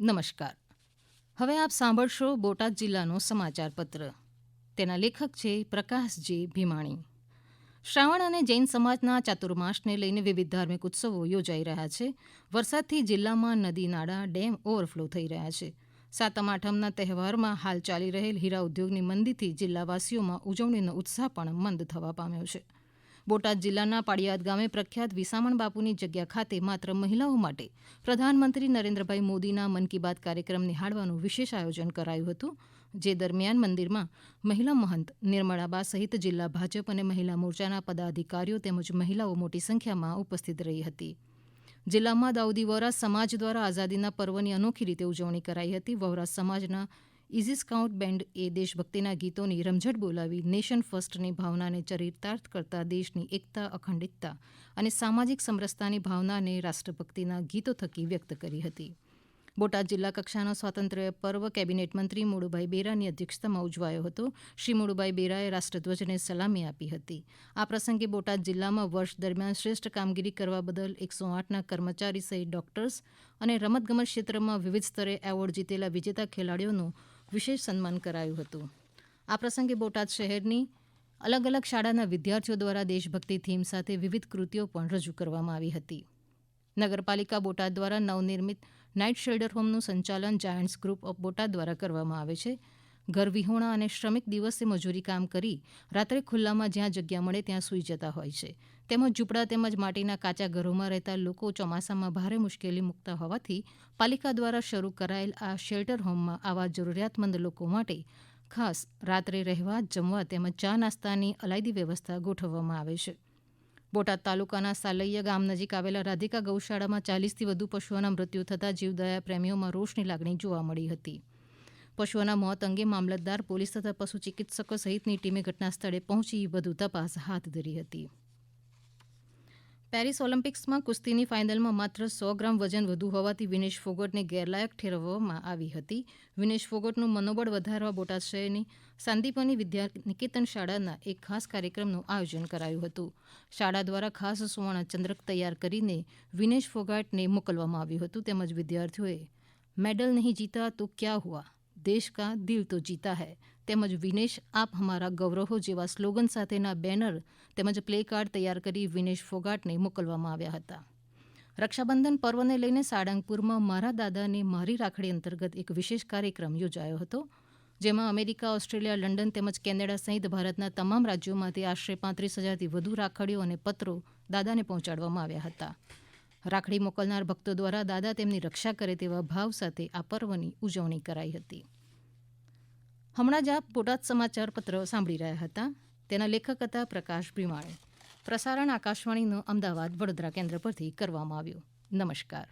નમસ્કાર. હવે આપ સાંભળશો બોટાદ જિલ્લાનો સમાચાર પત્ર તેના લેખક છે પ્રકાશજી ભીમાણી. શ્રાવણ અને જૈન સમાજના ચાતુર્માસને લઈને વિવિધ ધાર્મિક ઉત્સવો યોજાઈ રહ્યા છે. વરસાદથી જિલ્લામાં નદી નાળા, ડેમ ઓવરફ્લો થઈ રહ્યા છે. સાતમ આઠમના તહેવારમાં હાલ ચાલી રહેલ હીરા ઉદ્યોગની મંદીથી જિલ્લાવાસીઓમાં ઉજવણીનો ઉત્સાહ પણ મંદ થવા પામ્યો છે. બોટાદ જિલ્લાના પાળીયાદ ગામે પ્રખ્યાત વિસામણ બાપુની જગ્યા ખાતે માત્ર મહિલાઓ માટે પ્રધાનમંત્રી નરેન્દ્રભાઈ મોદીના મન કી બાત કાર્યક્રમ નિહાળવાનું વિશેષ આયોજન કરાયું હતું, જે દરમિયાન મંદિરમાં મહિલા મહંત નિર્મળાબા સહિત જિલ્લા ભાજપ અને મહિલા મોરચાના પદાધિકારીઓ તેમજ મહિલાઓ મોટી સંખ્યામાં ઉપસ્થિત રહી હતી. જિલ્લામાં દાઉદી વોરા સમાજ દ્વારા આઝાદીના પર્વની અનોખી રીતે ઉજવણી કરાઈ હતી. વોરા સમાજના ઇઝી સ્કાઉટ બેન્ડ એ દેશભક્તિના ગીતોની રમઝટ બોલાવી નેશન ફર્સ્ટની ભાવનાને ચરિતાર્થ કરતા દેશની એકતા, અખંડિતતા અને સામાજિક સમરસતાની ભાવનાને રાષ્ટ્રભક્તિના ગીતો થકી વ્યક્ત કરી હતી. બોટાદ જિલ્લા કક્ષાનો સ્વાતંત્ર્ય પર્વ કેબિનેટ મંત્રી મુળુભાઈ બેરાની અધ્યક્ષતામાં ઉજવાયો હતો. શ્રી મુળુભાઈ બેરાએ રાષ્ટ્રધ્વજને સલામી આપી હતી. આ પ્રસંગે બોટાદ જિલ્લામાં વર્ષ દરમિયાન શ્રેષ્ઠ કામગીરી કરવા બદલ એકસો આઠના કર્મચારી સહિત ડોક્ટર્સ અને રમતગમત ક્ષેત્રમાં વિવિધ સ્તરે એવોર્ડ જીતેલા વિજેતા ખેલાડીઓનું વિશેષ સન્માન કરાયું હતું. આ પ્રસંગે બોટાદ શહેરની અલગ અલગ શાળાના વિદ્યાર્થીઓ દ્વારા દેશભક્તિ થીમ સાથે વિવિધ કૃતિઓ પણ રજૂ કરવામાં આવી હતી. નગરપાલિકા બોટાદ દ્વારા નવનિર્મિત નાઇટ શેલ્ટર હોમનું સંચાલન જાયન્ટ્સ ગ્રુપ ઓફ બોટાદ દ્વારા કરવામાં આવે છે. ઘરવિહોણા અને શ્રમિક દિવસે મજૂરી કામ કરી રાત્રે ખુલ્લામાં જ્યાં જગ્યા મળે ત્યાં સૂઈ જતા હોય છે. તેમજ ઝૂંપડા તેમજ માટીના કાચા ઘરોમાં રહેતા લોકો ચોમાસામાં ભારે મુશ્કેલી મુકતા હોવાથી પાલિકા દ્વારા શરૂ કરાયેલ આ શેલ્ટર હોમમાં આવા જરૂરિયાતમંદ લોકો માટે ખાસ રાત્રે રહેવા, જમવા તેમજ ચા નાસ્તાની અલાયદી વ્યવસ્થા ગોઠવવામાં આવે છે. બોટાદ તાલુકાના સાલૈયા ગામ નજીક આવેલા રાધિકા ગૌશાળામાં ચાલીસથી વધુ પશુઓના મૃત્યુ થતાં જીવદયા પ્રેમીઓમાં રોષની લાગણી જોવા મળી હતી. પશુઓના મોત અંગે મામલતદાર, પોલીસ તથા પશુ ચિકિત્સકો સહિતની ટીમે ઘટના સ્થળે પહોંચી વધુ તપાસ હાથ ધરી હતી. પેરિસ ઓલિમ્પિક્સમાં કુસ્તીની ફાઇનલમાં માત્ર સો ગ્રામ વજન વધુ હોવાથી વિનેશ ફોગટને ગેરલાયક ઠેરવવામાં આવી હતી. વિનેશ ફોગટનું મનોબળ વધારવા બોટાદ શહેરની સાંદીપની વિદ્યા નિકેતન શાળાના એક ખાસ કાર્યક્રમનું આયોજન કરાયું હતું. શાળા દ્વારા ખાસ સુવર્ણ ચંદ્રક તૈયાર કરીને વિનેશ ફોગાટને મોકલવામાં આવ્યું હતું. તેમજ વિદ્યાર્થીઓએ મેડલ નહીં જીતા તો ક્યાં હુઆ? દેશ કા દિલ તો જીતા હૈ તેમજ વિનેશ આપ હમારા ગૌરવ જેવા સ્લોગન સાથેના બેનર તેમજ પ્લે કાર્ડ તૈયાર કરી વિનેશ ફોગાટને મોકલવામાં આવ્યા હતા રક્ષાબંધન પર્વને લઈને સાળંગપુરમાં મારા દાદાને મારી રાખડી અંતર્ગત એક વિશેષ કાર્યક્રમ યોજાયો હતો જેમાં અમેરિકા ઓસ્ટ્રેલિયા લંડન તેમજ કેનેડા સહિત ભારતના તમામ રાજ્યોમાંથી આશરે પાંત્રીસ હજારથી વધુ રાખડીઓ અને પત્રો દાદાને પહોંચાડવામાં આવ્યા હતા રાખડી મોકલનાર ભક્તો દ્વારા દાદા તેમની રક્ષા કરે તેવા ભાવ સાથે આ પર્વની ઉજવણી કરાઈ હતી. હમણાં જ આપ બોટાદ સમાચાર પત્ર સાંભળી રહ્યા હતા. તેના લેખક હતા પ્રકાશ ભીમાણી. પ્રસારણ આકાશવાણીનું અમદાવાદ વડોદરા કેન્દ્ર પરથી કરવામાં આવ્યું. નમસ્કાર.